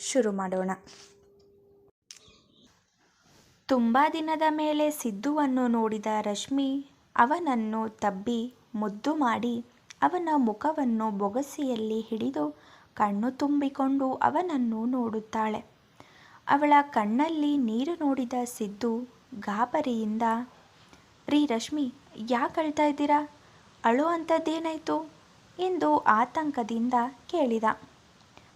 ಶುರು ಮಾಡೋಣ. ತುಂಬ ದಿನದ ಮೇಲೆ ಸಿದ್ದುವನ್ನು ನೋಡಿದ ರಶ್ಮಿ ಅವನನ್ನು ತಬ್ಬಿ ಮುದ್ದು ಮಾಡಿ ಅವನ ಮುಖವನ್ನು ಬೊಗಸಿಯಲ್ಲಿ ಹಿಡಿದು ಕಣ್ಣು ತುಂಬಿಕೊಂಡು ಅವನನ್ನು ನೋಡುತ್ತಾಳೆ. ಅವಳ ಕಣ್ಣಲ್ಲಿ ನೀರು ನೋಡಿದ ಸಿದ್ದು ಗಾಬರಿಯಿಂದ, ರೀ ರಶ್ಮಿ, ಯಾಕೆ ಅಳ್ತಾ ಇದ್ದೀರಾ? ಅಳು ಅಂಥದ್ದೇನಾಯಿತು ಎಂದು ಆತಂಕದಿಂದ ಕೇಳಿದ.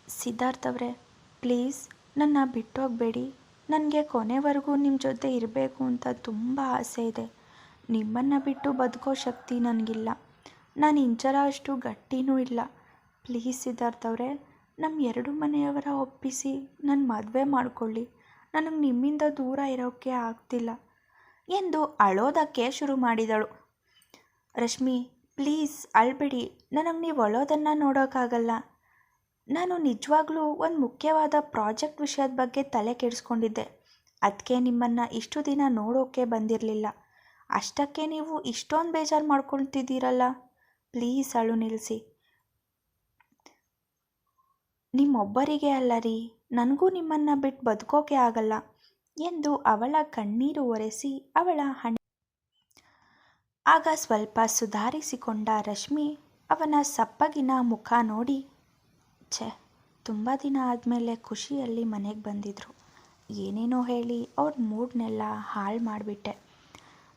ಸಿದ್ಧಾರ್ಥವ್ರೆ ಪ್ಲೀಸ್, ನನ್ನ ಬಿಟ್ಟೋಗಬೇಡಿ. ನನಗೆ ಕೊನೆವರೆಗೂ ನಿಮ್ಮ ಜೊತೆ ಇರಬೇಕು ಅಂತ ತುಂಬ ಆಸೆ ಇದೆ. ನಿಮ್ಮನ್ನು ಬಿಟ್ಟು ಬದುಕೋ ಶಕ್ತಿ ನನಗಿಲ್ಲ. ನಾನು ಇಂಚರ ಅಷ್ಟು ಗಟ್ಟಿನೂ ಇಲ್ಲ. ಪ್ಲೀಸ್ ಸಿದ್ಧಾರ್ಥ ಅವರೇ ನಮ್ಮ ಎರಡು ಮನೆಯವರ ಒಪ್ಪಿಸಿ ನನ್ನ ಮದುವೆ ಮಾಡಿಕೊಳ್ಳಿ. ನನಗೆ ನಿಮ್ಮಿಂದ ದೂರ ಇರೋಕ್ಕೆ ಆಗ್ತಿಲ್ಲ. ಎಂದು ಅಳೋದಕ್ಕೆ ಶುರು ಮಾಡಿದಳು. ರಶ್ಮಿ, ಪ್ಲೀಸ್ ಅಳ್ಬೇಡಿ. ನನಗೆ ನೀವು ಅಳೋದನ್ನು ನೋಡೋಕ್ಕಾಗಲ್ಲ ನಾನು ನಿಜವಾಗ್ಲೂ ಒಂದು ಮುಖ್ಯವಾದ ಪ್ರಾಜೆಕ್ಟ್ ವಿಷಯದ ಬಗ್ಗೆ ತಲೆ ಕೆಡಿಸ್ಕೊಂಡಿದ್ದೆ. ಅದಕ್ಕೆ ನಿಮ್ಮನ್ನು ಇಷ್ಟು ದಿನ ನೋಡೋಕ್ಕೆ ಬಂದಿರಲಿಲ್ಲ. ಅಷ್ಟಕ್ಕೆ ನೀವು ಇಷ್ಟೊಂದು ಬೇಜಾರು ಮಾಡ್ಕೊಳ್ತಿದ್ದೀರಲ್ಲ? ಪ್ಲೀಸ್ ಅಳು ನಿಲ್ಲಿಸಿ ನಿಮ್ಮೊಬ್ಬರಿಗೆ ಅಲ್ಲ ರೀ, ನನಗೂ ನಿಮ್ಮನ್ನು ಬಿಟ್ಟು ಬದುಕೋಕೆ ಆಗಲ್ಲ ಎಂದು ಅವಳ ಕಣ್ಣೀರು ಒರೆಸಿ ಅವಳ ಹಣ ಆಗ ಸ್ವಲ್ಪ ಸುಧಾರಿಸಿಕೊಂಡ ರಶ್ಮಿ ಅವನ ಸಪ್ಪಗಿನ ಮುಖ ನೋಡಿ ಛೆ ತುಂಬ ದಿನ ಆದಮೇಲೆ ಖುಷಿಯಲ್ಲಿ ಮನೆಗೆ ಬಂದಿದ್ರು. ಏನೇನೋ ಹೇಳಿ ಅವ್ರ ಮೂಡ್ನೆಲ್ಲ ಹಾಳು ಮಾಡಿಬಿಟ್ಟೆ.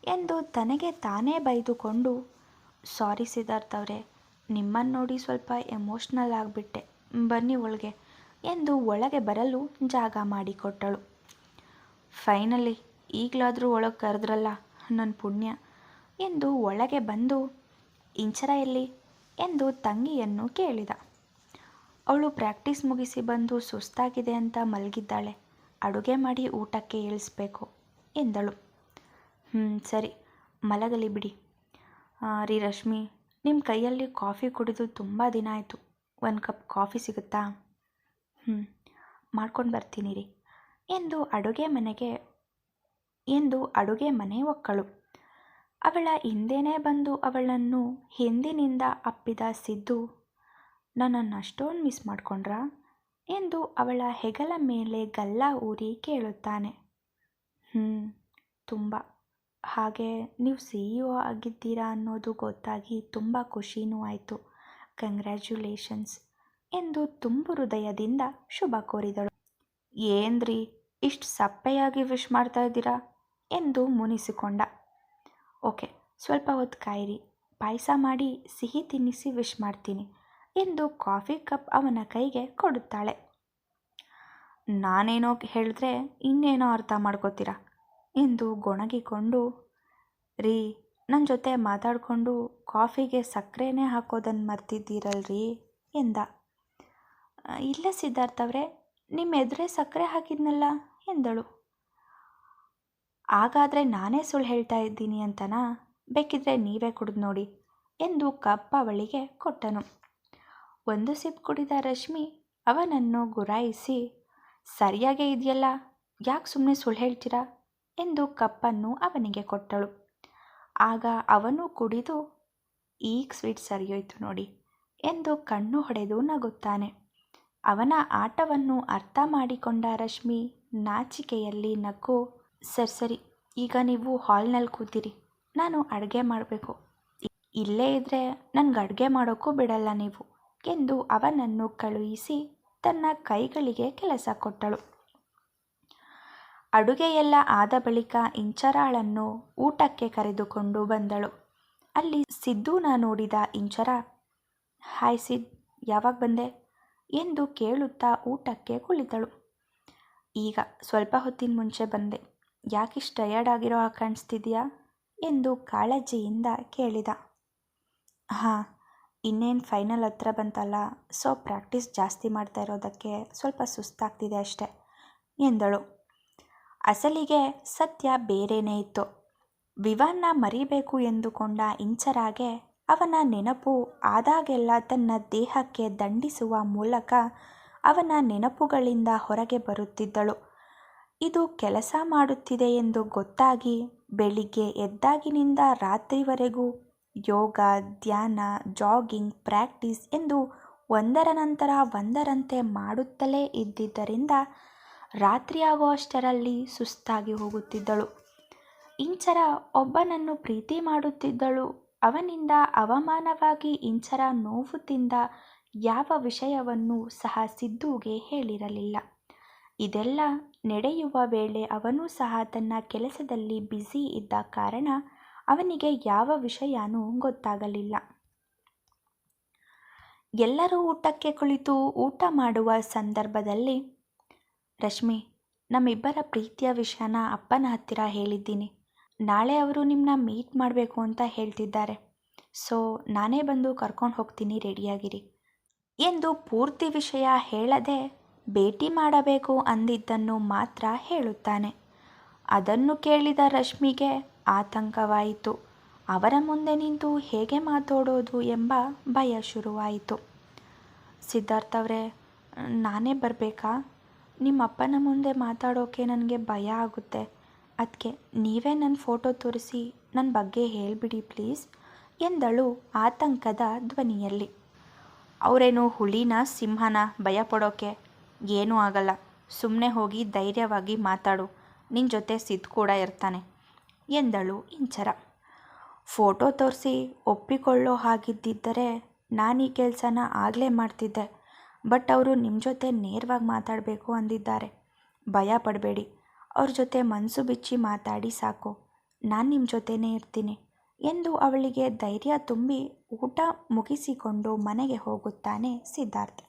ಎಂದು ತನಗೆ ತಾನೇ ಬೈದುಕೊಂಡು, ಸಾರಿ ಸಿದ್ಧಾರ್ಥ ಅವರೇ ನಿಮ್ಮನ್ನು ನೋಡಿ ಸ್ವಲ್ಪ ಎಮೋಷ್ನಲ್ ಆಗಿಬಿಟ್ಟೆ. ಬನ್ನಿ ಒಳಗೆ, ಎಂದು ಒಳಗೆ ಬರಲು ಜಾಗ ಮಾಡಿಕೊಟ್ಟಳು. ಫೈನಲಿ, ಈಗಲಾದರೂ ಒಳಗೆ ಕರೆದ್ರಲ್ಲ ನನ್ನ ಪುಣ್ಯ, ಎಂದು ಒಳಗೆ ಬಂದು, ಇಂಚರ ಎಲ್ಲಿ? ಎಂದು ತಂಗಿಯನ್ನು ಕೇಳಿದ. ಅವಳು ಪ್ರಾಕ್ಟೀಸ್ ಮುಗಿಸಿ ಬಂದು ಸುಸ್ತಾಗಿದೆ ಅಂತ ಮಲಗಿದ್ದಾಳೆ. ಅಡುಗೆ ಮಾಡಿ ಊಟಕ್ಕೆ ಇಳಿಸ್ಬೇಕು ಎಂದಳು. ಹ್ಞೂ ಸರಿ, ಮಲಗಲಿ ಬಿಡಿ. ರೀ ರಶ್ಮಿ ನಿಮ್ಮ ಕೈಯಲ್ಲಿ ಕಾಫಿ ಕುಡಿದು ತುಂಬ ದಿನ ಆಯಿತು. ಒಂದು ಕಪ್ ಕಾಫಿ ಸಿಗುತ್ತಾ? ಹ್ಞೂ ಮಾಡ್ಕೊಂಡು ಬರ್ತೀನಿ ರೀ ಎಂದು ಅಡುಗೆ ಮನೆಗೆ, ಎಂದು ಅಡುಗೆ ಮನೆ ಒಕ್ಕಳು. ಅವಳ ಹಿಂದೆನೇ ಬಂದು ಅವಳನ್ನು ಹಿಂದಿನಿಂದ ಅಪ್ಪಿದ ಸಿದ್ದು ನನ್ನನ್ನು ಅಷ್ಟೊಂದು ಮಿಸ್ ಮಾಡ್ಕೊಂಡ್ರಾ? ಎಂದು ಅವಳ ಹೆಗಲ ಮೇಲೆ ಗಲ್ಲ ಊರಿ ಕೇಳುತ್ತಾನೆ. ಹ್ಞೂ ತುಂಬ. ಹಾಗೆ ನೀವು ಸಿ ಇ ಒ ಆಗಿದ್ದೀರಾ ಅನ್ನೋದು ಗೊತ್ತಾಗಿ ತುಂಬ ಖುಷಿನೂ ಆಯಿತು. ಕಂಗ್ರ್ಯಾಚುಲೇಷನ್ಸ್ ಎಂದು ತುಂಬು ಹೃದಯದಿಂದ ಶುಭ ಕೋರಿದಳು. ಏನ್ರಿ, ಇಷ್ಟು ಸಪ್ಪೆಯಾಗಿ ವಿಶ್ ಮಾಡ್ತಾ ಇದ್ದೀರಾ? ಎಂದು ಮುನಿಸಿಕೊಂಡ. ಓಕೆ, ಸ್ವಲ್ಪ ಹೊತ್ತು ಕಾಯಿರಿ. ಪಾಯಸ ಮಾಡಿ ಸಿಹಿ ತಿನ್ನಿಸಿ ವಿಶ್ ಮಾಡ್ತೀನಿ. ಎಂದು ಕಾಫಿ ಕಪ್ ಅವನ ಕೈಗೆ ಕೊಡುತ್ತಾಳೆ. ನಾನೇನೋ ಹೇಳಿದ್ರೆ ಇನ್ನೇನೋ ಅರ್ಥ ಮಾಡ್ಕೋತೀರಾ? ಎಂದು ಗೊಣಗಿಕೊಂಡು, ರೀ ನನ್ನ ಜೊತೆ ಮಾತಾಡಿಕೊಂಡು ಕಾಫಿಗೆ ಸಕ್ಕರೆನೇ ಹಾಕೋದನ್ನು ಮರ್ತಿದ್ದೀರಲ್ರಿ ಎಂದ. ಇಲ್ಲ ಸಿದ್ಧಾರ್ಥ ಅವರೇ ನಿಮ್ಮ ಎದುರೇ ಸಕ್ಕರೆ ಹಾಕಿದ್ನಲ್ಲ ಎಂದಳು. ಹಾಗಾದರೆ ನಾನೇ ಸುಳ್ಳು ಹೇಳ್ತಾ ಇದ್ದೀನಿ ಅಂತನಾ? ಬೇಕಿದ್ರೆ ನೀವೇ ಕುಡಿದು ನೋಡಿ ಎಂದು ಕಪ್ ಅವಳಿಗೆ ಕೊಟ್ಟನು. ಒಂದು ಸಿಪ್ ಕುಡಿದ ರಶ್ಮಿ ಅವನನ್ನು ಗುರಾಯಿಸಿ, ಸರಿಯಾಗೇ ಇದೆಯಲ್ಲ, ಯಾಕೆ ಸುಮ್ಮನೆ ಸುಳ್ಳು ಹೇಳ್ತೀರಾ? ಎಂದು ಕಪ್ಪನ್ನು ಅವನಿಗೆ ಕೊಟ್ಟಳು. ಆಗ ಅವನು ಕುಡಿದು, ಈಗ ಸ್ವೀಟ್ ಸರಿಯೋಯ್ತು ನೋಡಿ ಎಂದು ಕಣ್ಣು ಹೊಡೆದು ನಗುತ್ತಾನೆ. ಅವನ ಆಟವನ್ನು ಅರ್ಥ ಮಾಡಿಕೊಂಡ ರಶ್ಮಿ ನಾಚಿಕೆಯಲ್ಲಿ ನಕ್ಕು ಸರಿ ಸರಿ, ಈಗ ನೀವು ಹಾಲ್ನಲ್ಲಿ ಕೂತಿರಿ, ನಾನು ಅಡುಗೆ ಮಾಡಬೇಕು. ಇಲ್ಲೇ ಇದ್ದರೆ ನನಗೆ ಅಡುಗೆ ಮಾಡೋಕ್ಕೂ ಬಿಡಲ್ಲ ನೀವು. ಎಂದು ಅವನನ್ನು ಕಳುಹಿಸಿ ತನ್ನ ಕೈಗಳಿಗೆ ಕೆಲಸ ಕೊಟ್ಟಳು. ಅಡುಗೆಯೆಲ್ಲ ಆದ ಬಳಿಕ ಇಂಚರಾಳನ್ನು ಊಟಕ್ಕೆ ಕರೆದುಕೊಂಡು ಬಂದಳು. ಅಲ್ಲಿ ಸಿದ್ದೂನ ನೋಡಿದ ಇಂಚರ, ಹಾಯ್ ಸಿದ್, ಯಾವಾಗ ಬಂದೆ? ಎಂದು ಕೇಳುತ್ತಾ ಊಟಕ್ಕೆ ಕುಳಿತಳು. ಈಗ ಸ್ವಲ್ಪ ಹೊತ್ತಿನ ಮುಂಚೆ ಬಂದೆ. ಯಾಕಿಷ್ಟು ಟಯರ್ಡ್ ಆಗಿರೋ ಹಾಗೆ ಕಾಣಿಸ್ತಿದ್ಯಾ ಎಂದು ಕಾಳಜಿಯಿಂದ ಕೇಳಿದ. ಹಾಂ ಇನ್ನೇನು ಫೈನಲ್ ಹತ್ರ ಬಂತಲ್ಲ? ಸೊ ಪ್ರಾಕ್ಟೀಸ್ ಜಾಸ್ತಿ ಮಾಡ್ತಾ ಇರೋದಕ್ಕೆ ಸ್ವಲ್ಪ ಸುಸ್ತಾಗ್ತಿದೆ ಅಷ್ಟೆ, ಎಂದಳು. ಅಸಲಿಗೆ ಸತ್ಯ ಬೇರೇನೇ ಇತ್ತು. ವಿವಾನ್ನ ಮರಿಬೇಕು ಎಂದುಕೊಂಡ ಇಂಚರಾಗೆ ಅವನ ನೆನಪು ಆದಾಗೆಲ್ಲ ತನ್ನ ದೇಹಕ್ಕೆ ದಂಡಿಸುವ ಮೂಲಕ ಅವನ ನೆನಪುಗಳಿಂದ ಹೊರಗೆ ಬರುತ್ತಿದ್ದಳು. ಇದು ಕೆಲಸ ಮಾಡುತ್ತಿದೆ ಎಂದು ಗೊತ್ತಾಗಿ ಬೆಳಿಗ್ಗೆ ಎದ್ದಾಗಿನಿಂದ ರಾತ್ರಿವರೆಗೂ ಯೋಗ, ಧ್ಯಾನ, ಜಾಗಿಂಗ್, ಪ್ರಾಕ್ಟೀಸ್ ಎಂದು ಒಂದರ ನಂತರ ಒಂದರಂತೆ ಮಾಡುತ್ತಲೇ ಇದ್ದಿದ್ದರಿಂದ ರಾತ್ರಿಯಾಗುವಷ್ಟರಲ್ಲಿ ಸುಸ್ತಾಗಿ ಹೋಗುತ್ತಿದ್ದಳು. ಇಂಚರ ಒಬ್ಬನನ್ನು ಪ್ರೀತಿ ಮಾಡುತ್ತಿದ್ದಳು. ಅವನಿಂದ ಅವಮಾನವಾಗಿ ಇಂಚರ ನೋವು ತಿಂದ ಯಾವ ವಿಷಯವನ್ನು ಸಹ ಸಿದ್ದುಗೆ ಹೇಳಿರಲಿಲ್ಲ. ಇದೆಲ್ಲ ನಡೆಯುವ ವೇಳೆ ಅವನೂ ಸಹ ತನ್ನ ಕೆಲಸದಲ್ಲಿ ಬ್ಯುಸಿ ಇದ್ದ ಕಾರಣ ಅವನಿಗೆ ಯಾವ ವಿಷಯನೂ ಗೊತ್ತಾಗಲಿಲ್ಲ. ಎಲ್ಲರೂ ಊಟಕ್ಕೆ ಕುಳಿತು ಊಟ ಮಾಡುವ ಸಂದರ್ಭದಲ್ಲಿ, ರಶ್ಮಿ, ನಮ್ಮಿಬ್ಬರ ಪ್ರೀತಿಯ ವಿಷಯನ ಅಪ್ಪನ ಹತ್ತಿರ ಹೇಳಿದ್ದೀನಿ. ನಾಳೆ ಅವರು ನಿಮ್ಮನ್ನ ಮೀಟ್ ಮಾಡಬೇಕು ಅಂತ ಹೇಳ್ತಿದ್ದಾರೆ. ಸೊ, ನಾನೇ ಬಂದು ಕರ್ಕೊಂಡು ಹೋಗ್ತೀನಿ, ರೆಡಿಯಾಗಿರಿ. ಎಂದು ಪೂರ್ತಿ ವಿಷಯ ಹೇಳದೆ ಭೇಟಿ ಮಾಡಬೇಕು ಅಂದಿದ್ದನ್ನು ಮಾತ್ರ ಹೇಳುತ್ತಾನೆ. ಅದನ್ನು ಕೇಳಿದ ರಶ್ಮಿಗೆ ಆತಂಕವಾಯಿತು. ಅವರ ಮುಂದೆ ನಿಂತು ಹೇಗೆ ಮಾತಾಡೋದು ಎಂಬ ಭಯ ಶುರುವಾಯಿತು. ಸಿದ್ಧಾರ್ಥವ್ರೆ, ನಾನೇ ಬರಬೇಕಾ? ನಿಮ್ಮ ಅಪ್ಪನ ಮುಂದೆ ಮಾತಾಡೋಕೆ ನನಗೆ ಭಯ ಆಗುತ್ತೆ. ಅದಕ್ಕೆ ನೀವೇ ನನ್ನ ಫೋಟೋ ತೋರಿಸಿ ನನ್ನ ಬಗ್ಗೆ ಹೇಳಿಬಿಡಿ ಪ್ಲೀಸ್, ಎಂದಳು ಆತಂಕದ ಧ್ವನಿಯಲ್ಲಿ. ಅವರೇನು ಹುಲಿನ ಸಿಂಹನ ಭಯ ಪಡೋಕೆ ಏನೂ ಆಗಲ್ಲ. ಸುಮ್ಮನೆ ಹೋಗಿ ಧೈರ್ಯವಾಗಿ ಮಾತಾಡು. ನಿನ್ನ ಜೊತೆ ಸಿದ್ಧ ಕೂಡ ಇರ್ತಾನೆ. ಎಂದಳು ಇಂಚರ. ಫೋಟೋ ತೋರಿಸಿ ಒಪ್ಪಿಕೊಳ್ಳೋ ಹಾಗಿದ್ದಿದ್ದರೆ ನಾನು ಈ ಕೆಲಸನ ಆಗಲೇ ಮಾಡ್ತಿದ್ದೆ. ಬಟ್ ಅವರು ನಿಮ್ಮ ಜೊತೆ ನೇರವಾಗಿ ಮಾತಾಡಬೇಕು ಅಂದಿದ್ದಾರೆ. ಭಯ ಪಡಬೇಡಿ. ಅವ್ರ ಜೊತೆ ಮನಸ್ಸು ಬಿಚ್ಚಿ ಮಾತಾಡಿ ಸಾಕು. ನಾನು ನಿಮ್ಮ ಜೊತೆನೇ ಇರ್ತೀನಿ ಎಂದು ಅವಳಿಗೆ ಧೈರ್ಯ ತುಂಬಿ ಊಟ ಮುಗಿಸಿಕೊಂಡು ಮನೆಗೆ ಹೋಗುತ್ತಾನೆ ಸಿದ್ಧಾರ್ಥ.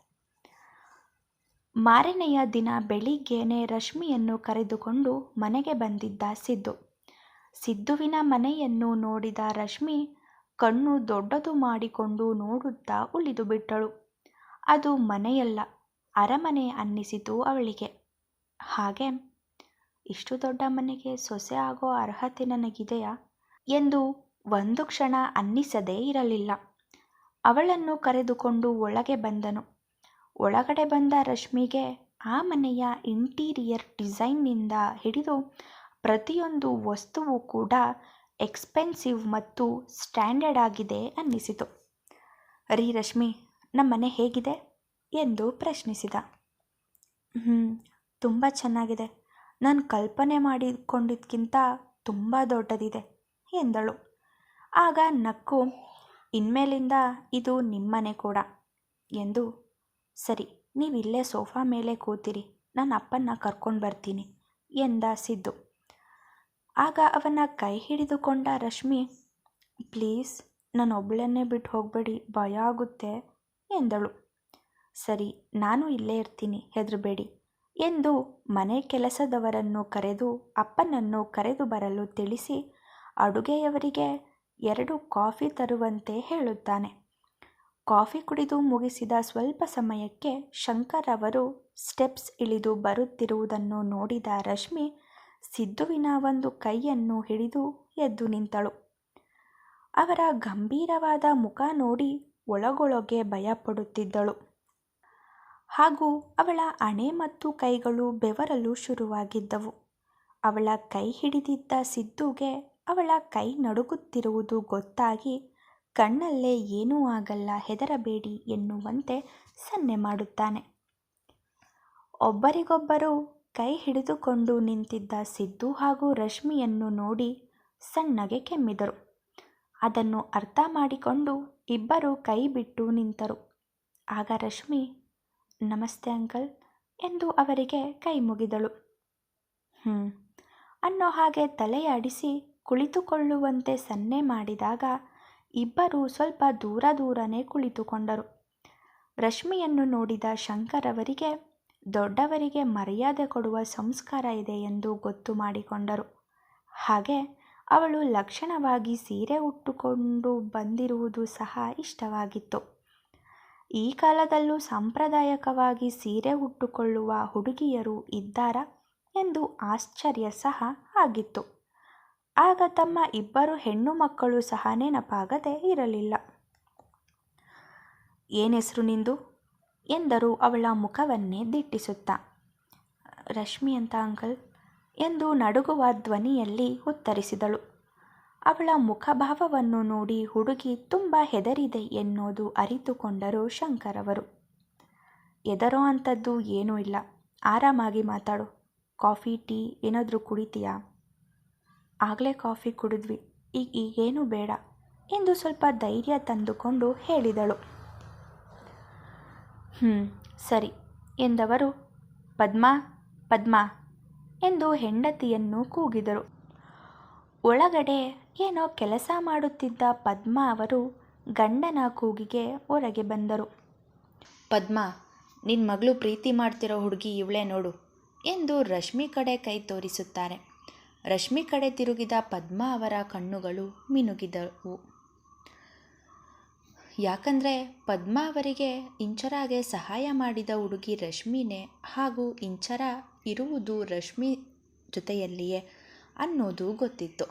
ಮಾರನೆಯ ದಿನ ಬೆಳಿಗ್ಗೆನೆ ರಶ್ಮಿಯನ್ನು ಕರೆದುಕೊಂಡು ಮನೆಗೆ ಬಂದಿದ್ದ ಸಿದ್ದು. ಸಿದ್ದುವಿನ ಮನೆಯನ್ನು ನೋಡಿದ ರಶ್ಮಿ ಕಣ್ಣು ದೊಡ್ಡದು ಮಾಡಿಕೊಂಡು ನೋಡುತ್ತಾ ಉಳಿದು ಬಿಟ್ಟಳು. ಅದು ಮನೆಯಲ್ಲ, ಅರಮನೆ ಅನ್ನಿಸಿತು ಅವಳಿಗೆ. ಹಾಗೆ, ಇಷ್ಟು ದೊಡ್ಡ ಮನೆಗೆ ಸೊಸೆ ಆಗೋ ಅರ್ಹತೆ ನನಗಿದೆಯಾ ಎಂದು ಒಂದು ಕ್ಷಣ ಅನ್ನಿಸದೇ ಇರಲಿಲ್ಲ. ಅವಳನ್ನು ಕರೆದುಕೊಂಡು ಒಳಗೆ ಬಂದನು. ಒಳಗಡೆ ಬಂದ ರಶ್ಮಿಗೆ ಆ ಮನೆಯ ಇಂಟೀರಿಯರ್ ಡಿಸೈನ್ನಿಂದ ಹಿಡಿದು ಪ್ರತಿಯೊಂದು ವಸ್ತುವು ಕೂಡ ಎಕ್ಸ್ಪೆನ್ಸಿವ್ ಮತ್ತು ಸ್ಟ್ಯಾಂಡರ್ಡ್ ಆಗಿದೆ ಅನ್ನಿಸಿತು. ರೀ ರಶ್ಮಿ ನಮ್ಮ ಮನೆ ಹೇಗಿದೆ? ಎಂದು ಪ್ರಶ್ನಿಸಿದ. ಹ್ಞೂ ತುಂಬ ಚೆನ್ನಾಗಿದೆ. ನಾನು ಕಲ್ಪನೆ ಮಾಡಿಕೊಂಡಿದ್ದಕ್ಕಿಂತ ತುಂಬ ದೊಡ್ಡದಿದೆ, ಎಂದಳು. ಆಗ ನಕ್ಕು, ಇನ್ಮೇಲಿಂದ ಇದು ನಿಮ್ಮನೆ ಕೂಡ, ಎಂದು. ಸರಿ, ನೀವಿಲ್ಲೇ ಸೋಫಾ ಮೇಲೆ ಕೂತಿರಿ. ನನ್ನ ಅಪ್ಪನ್ನ ಕರ್ಕೊಂಡು ಬರ್ತೀನಿ, ಎಂದ ಸಿದ್ದು. ಆಗ ಅವನ ಕೈ ಹಿಡಿದುಕೊಂಡ ರಶ್ಮಿ, ಪ್ಲೀಸ್, ನಾನು ಒಬ್ಬಳನ್ನೇ ಬಿಟ್ಟು ಹೋಗಬೇಡಿ, ಭಯ ಆಗುತ್ತೆ, ಎಂದಳು. ಸರಿ, ನಾನು ಇಲ್ಲೇ ಇರ್ತೀನಿ, ಹೆದರಬೇಡಿ, ಎಂದು ಮನೆ ಕೆಲಸದವರನ್ನು ಕರೆದು, ಅಪ್ಪನನ್ನು ಕರೆದು ಬರಲು ತಿಳಿಸಿ, ಅಡುಗೆಯವರಿಗೆ ಎರಡು ಕಾಫಿ ತರುವಂತೆ ಹೇಳುತ್ತಾನೆ. ಕಾಫಿ ಕುಡಿದು ಮುಗಿಸಿದ ಸ್ವಲ್ಪ ಸಮಯಕ್ಕೆ ಶಂಕರ್ ಅವರು ಸ್ಟೆಪ್ಸ್ ಇಳಿದು ಬರುತ್ತಿರುವುದನ್ನು ನೋಡಿದ ರಶ್ಮಿ ಸಿದ್ದುವಿನ ಒಂದು ಕೈಯನ್ನು ಹಿಡಿದು ಎದ್ದು ನಿಂತಳು. ಅವರ ಗಂಭೀರವಾದ ಮುಖ ನೋಡಿ ಒಳಗೊಳಗೆ ಭಯಪಡುತ್ತಿದ್ದಳು. ಹಾಗೂ ಅವಳ ಅಣೆ ಮತ್ತು ಕೈಗಳು ಬೆವರಲು ಶುರುವಾಗಿದ್ದವು. ಅವಳ ಕೈ ಹಿಡಿದಿದ್ದ ಸಿದ್ದುಗೆ ಅವಳ ಕೈ ನಡುಗುತ್ತಿರುವುದು ಗೊತ್ತಾಗಿ ಕಣ್ಣಲ್ಲೇ ಏನೂ ಆಗಲ್ಲ, ಹೆದರಬೇಡಿ ಎನ್ನುವಂತೆ ಸನ್ನೆ ಮಾಡುತ್ತಾನೆ. ಒಬ್ಬರಿಗೊಬ್ಬರು ಕೈ ಹಿಡಿದುಕೊಂಡು ನಿಂತಿದ್ದ ಸಿದ್ದು ಹಾಗೂ ರಶ್ಮಿಯನ್ನು ನೋಡಿ ಸಣ್ಣಗೆ ಕೆಮ್ಮಿದರು. ಅದನ್ನು ಅರ್ಥ ಮಾಡಿಕೊಂಡು ಇಬ್ಬರು ಕೈ ಬಿಟ್ಟು ನಿಂತರು. ಆಗ ರಶ್ಮಿ, ನಮಸ್ತೆ ಅಂಕಲ್ ಎಂದು ಅವರಿಗೆ ಕೈ ಮುಗಿದಳು. ಹ್ಞೂ ಅನ್ನೋ ಹಾಗೆ ತಲೆಯಾಡಿಸಿ ಕುಳಿತುಕೊಳ್ಳುವಂತೆ ಸನ್ನೆ ಮಾಡಿದಾಗ ಇಬ್ಬರು ಸ್ವಲ್ಪ ದೂರ ದೂರನೇ ಕುಳಿತುಕೊಂಡರು. ರಶ್ಮಿಯನ್ನು ನೋಡಿದ ಶಂಕರ್ ಅವರಿಗೆ ದೊಡ್ಡವರಿಗೆ ಮರ್ಯಾದೆ ಕೊಡುವ ಸಂಸ್ಕಾರ ಇದೆ ಎಂದು ಗೊತ್ತು ಮಾಡಿಕೊಂಡರು. ಹಾಗೆ ಅವಳು ಲಕ್ಷಣವಾಗಿ ಸೀರೆ ಉಟ್ಟುಕೊಂಡು ಬಂದಿರುವುದು ಸಹ ಇಷ್ಟವಾಗಿತ್ತು. ಈ ಕಾಲದಲ್ಲೂ ಸಾಂಪ್ರದಾಯಕವಾಗಿ ಸೀರೆ ಉಟ್ಟುಕೊಳ್ಳುವ ಹುಡುಗಿಯರು ಇದ್ದಾರಾ ಎಂದು ಆಶ್ಚರ್ಯ ಸಹ ಆಗಿತ್ತು. ಆಗ ತಮ್ಮ ಇಬ್ಬರು ಹೆಣ್ಣು ಮಕ್ಕಳು ಸಹ ನೆನಪಾಗದೆ ಇರಲಿಲ್ಲ. ಏನೆಸರು ನಿಂದು? ಎಂದರು ಅವಳ ಮುಖವನ್ನೇ ದಿಟ್ಟಿಸುತ್ತಾ. ರಶ್ಮಿ ಅಂತ ಅಂಕಲ್? ಎಂದು ನಡುಗುವ ಧ್ವನಿಯಲ್ಲಿ ಉತ್ತರಿಸಿದಳು. ಅವಳ ಮುಖಭಾವವನ್ನು ನೋಡಿ ಹುಡುಗಿ ತುಂಬ ಹೆದರಿದೆ ಎನ್ನುವುದು ಅರಿತುಕೊಂಡರು ಶಂಕರವರು. ಎದರೋ ಅಂಥದ್ದು ಏನೂ ಇಲ್ಲ. ಆರಾಮಾಗಿ ಮಾತಾಡು. ಕಾಫಿ, ಟೀ ಏನಾದರೂ ಕುಡಿತೀಯಾ? ಆಗಲೇ ಕಾಫಿ ಕುಡಿದ್ವಿ. ಈಗ ಈಗೇನು ಬೇಡ ಎಂದು ಸ್ವಲ್ಪ ಧೈರ್ಯ ತಂದುಕೊಂಡು ಹೇಳಿದಳು. ಹ್ಞೂ ಸರಿ. ಎಂದವರು, ಪದ್ಮಾ ಪದ್ಮಾ ಎಂದು ಹೆಂಡತಿಯನ್ನು ಕೂಗಿದರು. ಒಳಗಡೆ ಏನೋ ಕೆಲಸ ಮಾಡುತ್ತಿದ್ದ ಪದ್ಮಾ ಅವರು ಗಂಡನ ಕೂಗಿಗೆ ಹೊರಗೆ ಬಂದರು. ಪದ್ಮ ನಿನ್ನ ಮಗಳು ಪ್ರೀತಿ ಮಾಡ್ತಿರೋ ಹುಡುಗಿ ಇವಳೇ ನೋಡು ಎಂದು ರಶ್ಮಿ ಕಡೆ ಕೈ ತೋರಿಸುತ್ತಾರೆ. ರಶ್ಮಿ ಕಡೆ ತಿರುಗಿದ ಪದ್ಮ ಅವರ ಕಣ್ಣುಗಳು ಮಿನುಗಿದವು. ಯಾಕಂದರೆ ಪದ್ಮ ಅವರಿಗೆ ಇಂಚರಾಗೆ ಸಹಾಯ ಮಾಡಿದ ಹುಡುಗಿ ರಶ್ಮಿನೇ ಹಾಗೂ ಇಂಚರ ಇರುವುದು ರಶ್ಮಿ ಜೊತೆಯಲ್ಲಿಯೇ ಅನ್ನೋದು ಗೊತ್ತಿತ್ತು.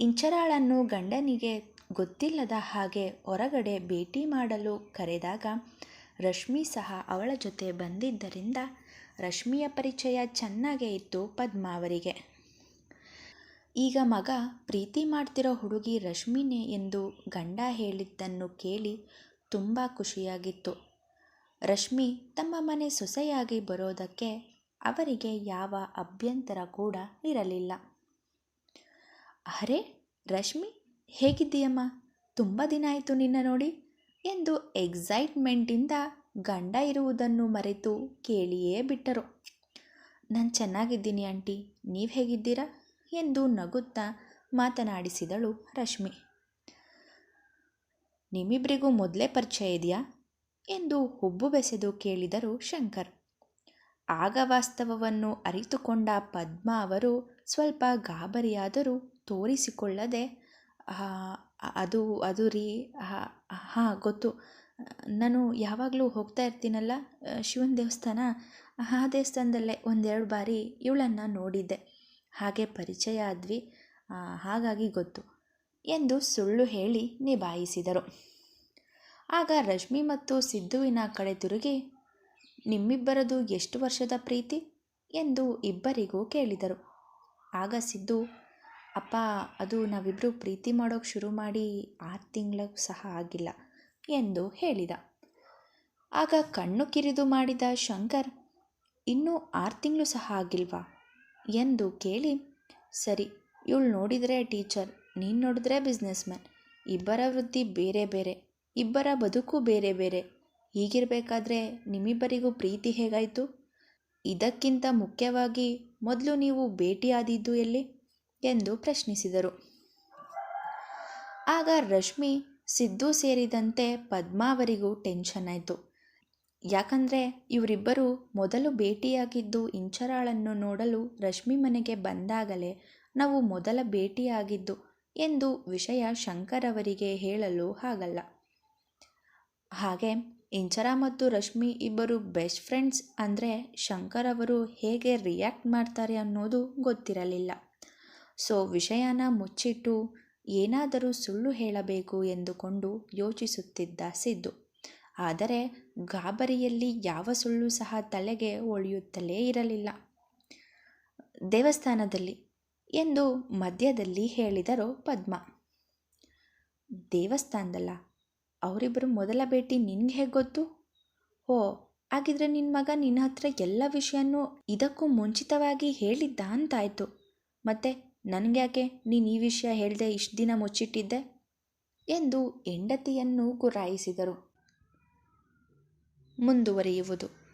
ಇಂಚರಾಳನ್ನು ಗಂಡನಿಗೆ ಗೊತ್ತಿಲ್ಲದ ಹಾಗೆ ಹೊರಗಡೆ ಭೇಟಿ ಮಾಡಲು ಕರೆದಾಗ ರಶ್ಮಿ ಸಹ ಅವಳ ಜೊತೆ ಬಂದಿದ್ದರಿಂದ ರಶ್ಮಿಯ ಪರಿಚಯ ಚೆನ್ನಾಗೇ ಇತ್ತು ಪದ್ಮ ಅವರಿಗೆ. ಈಗ ಮಗ ಪ್ರೀತಿ ಮಾಡ್ತಿರೋ ಹುಡುಗಿ ರಶ್ಮಿನೇ ಎಂದು ಗಂಡ ಹೇಳಿದ್ದನ್ನು ಕೇಳಿ ತುಂಬ ಖುಷಿಯಾಗಿತ್ತು. ರಶ್ಮಿ ತಮ್ಮ ಮನೆ ಸೊಸೆಯಾಗಿ ಬರೋದಕ್ಕೆ ಅವರಿಗೆ ಯಾವ ಅಭ್ಯಂತರ ಕೂಡ ಇರಲಿಲ್ಲ. ಅರೆ, ರಶ್ಮಿ, ಹೇಗಿದ್ದೀಯಮ್ಮ? ತುಂಬ ದಿನ ಆಯಿತು ನಿನ್ನ ನೋಡಿ ಎಂದು ಎಕ್ಸೈಟ್ಮೆಂಟಿಂದ ಗಂಡ ಇರುವುದನ್ನು ಮರೆತು ಕೇಳಿಯೇ ಬಿಟ್ಟರು. ನಾನು ಚೆನ್ನಾಗಿದ್ದೀನಿ ಆಂಟಿ. ನೀವು ಹೇಗಿದ್ದೀರಾ? ಎಂದು ನಗುತ್ತಾ ಮಾತನಾಡಿಸಿದಳು ರಶ್ಮಿ. ನಿಮ್ಮಿಬ್ಬರಿಗೂ ಮೊದಲೇ ಪರಿಚಯ ಇದೆಯಾ? ಎಂದು ಹುಬ್ಬು ಬೆಸೆದು ಕೇಳಿದರು ಶಂಕರ್. ಆಗ ವಾಸ್ತವವನ್ನು ಅರಿತುಕೊಂಡ ಪದ್ಮ ಅವರು ಸ್ವಲ್ಪ ಗಾಬರಿಯಾದರೂ ತೋರಿಸಿಕೊಳ್ಳದೆ ಅದು ಅದು ರೀ ಹಾಂ, ಗೊತ್ತು. ನಾನು ಯಾವಾಗಲೂ ಹೋಗ್ತಾ ಇರ್ತೀನಲ್ಲ, ಶಿವನ ದೇವಸ್ಥಾನ? ಆ ದೇವಸ್ಥಾನದಲ್ಲೇ ಒಂದೆರಡು ಬಾರಿ ಇವಳನ್ನು ನೋಡಿದ್ದೆ. ಹಾಗೆ ಪರಿಚಯ ಆದ್ವಿ. ಹಾಗಾಗಿ ಗೊತ್ತು ಎಂದು ಸುಳ್ಳು ಹೇಳಿ ನಿಭಾಯಿಸಿದರು. ಆಗ ರಶ್ಮಿ ಮತ್ತು ಸಿದ್ದುವಿನ ಕಡೆ ತಿರುಗಿ, ನಿಮ್ಮಿಬ್ಬರದು ಎಷ್ಟು ವರ್ಷದ ಪ್ರೀತಿ? ಎಂದು ಇಬ್ಬರಿಗೂ ಕೇಳಿದರು. ಆಗ ಸಿದ್ದು, ಅಪ್ಪ, ಅದು ನಾವಿಬ್ಬರು ಪ್ರೀತಿ ಮಾಡೋಕ್ಕೆ ಶುರು ಮಾಡಿ ಆರು ತಿಂಗಳು ಸಹ ಆಗಿಲ್ಲ ಎಂದು ಹೇಳಿದ. ಆಗ ಕಣ್ಣು ಕಿರಿದು ಮಾಡಿದ ಶಂಕರ್, ಇನ್ನೂ ಆರು ತಿಂಗಳು ಸಹ ಆಗಿಲ್ವಾ? ಎಂದು ಕೇಳಿ, ಸರಿ, ಇವಳು ನೋಡಿದರೆ ಟೀಚರ್, ನೀನು ನೋಡಿದ್ರೆ ಬಿಸ್ನೆಸ್ ಮ್ಯಾನ್ ಇಬ್ಬರ ವೃತ್ತಿ ಬೇರೆ ಬೇರೆ, ಇಬ್ಬರ ಬದುಕು ಬೇರೆ ಬೇರೆ. ಹೀಗಿರಬೇಕಾದ್ರೆ ನಿಮ್ಮಿಬ್ಬರಿಗೂ ಪ್ರೀತಿ ಹೇಗಾಯಿತು? ಇದಕ್ಕಿಂತ ಮುಖ್ಯವಾಗಿ ಮೊದಲು ನೀವು ಭೇಟಿಯಾದಿದ್ದು ಎಲ್ಲಿ? ಎಂದು ಪ್ರಶ್ನಿಸಿದರು. ಆಗ ರಶ್ಮಿ, ಸಿದ್ದು ಸೇರಿದಂತೆ ಪದ್ಮಾವರಿಗೂ ಟೆನ್ಷನ್ ಆಯಿತು. ಯಾಕಂದರೆ ಇವರಿಬ್ಬರು ಮೊದಲು ಭೇಟಿಯಾಗಿದ್ದು ಇಂಚರಾಳನ್ನು ನೋಡಲು ರಶ್ಮಿ ಮನೆಗೆ ಬಂದಾಗಲೇ ನಾವು ಮೊದಲ ಭೇಟಿಯಾಗಿದ್ದು ಎಂದು ವಿಷಯ ಶಂಕರ್ ಅವರಿಗೆ ಹೇಳಲು ಆಗಲ್ಲ. ಹಾಗೆ ಇಂಚರ ಮತ್ತು ರಶ್ಮಿ ಇಬ್ಬರು ಬೆಸ್ಟ್ ಫ್ರೆಂಡ್ಸ್ ಅಂದರೆ ಶಂಕರ್ ಅವರು ಹೇಗೆ ರಿಯಾಕ್ಟ್ ಮಾಡ್ತಾರೆ ಅನ್ನೋದು ಗೊತ್ತಿರಲಿಲ್ಲ. ಸೊ ವಿಷಯನ ಮುಚ್ಚಿಟ್ಟು ಏನಾದರೂ ಸುಳ್ಳು ಹೇಳಬೇಕು ಎಂದುಕೊಂಡು ಯೋಚಿಸುತ್ತಿದ್ದ ಸಿದ್ದು. ಆದರೆ ಗಾಬರಿಯಲ್ಲಿ ಯಾವ ಸುಳ್ಳು ಸಹ ತಲೆಗೆ ಒಳಿಯುತ್ತಲೇ ಇರಲಿಲ್ಲ. ದೇವಸ್ಥಾನದಲ್ಲಿ ಎಂದು ಮಧ್ಯದಲ್ಲಿ ಹೇಳಿದರು ಪದ್ಮ. ದೇವಸ್ಥಾನದಲ್ಲ, ಅವರಿಬ್ಬರು ಮೊದಲ ಭೇಟಿ ನಿನ್ಗೆ ಹೇಗೆ ಗೊತ್ತು? ಓ ಹಾಗಿದ್ರೆ ನಿನ್ನ ಮಗ ನಿನ್ನ ಹತ್ರ ಎಲ್ಲ ವಿಷಯನೂ ಇದಕ್ಕೂ ಮುಂಚಿತವಾಗಿ ಹೇಳಿದ್ದ ಅಂತಾಯಿತು. ಮತ್ತೆ ನನಗ್ಯಾಕೆ ನೀನು ಈ ವಿಷಯ ಹೇಳದೆ ಇಷ್ಟು ದಿನ ಮುಚ್ಚಿಟ್ಟಿದ್ದೆ? ಎಂದು ಹೆಂಡತಿಯನ್ನು ಗುರಾಯಿಸಿದರು. ಮುಂದುವರಿಯುವುದು.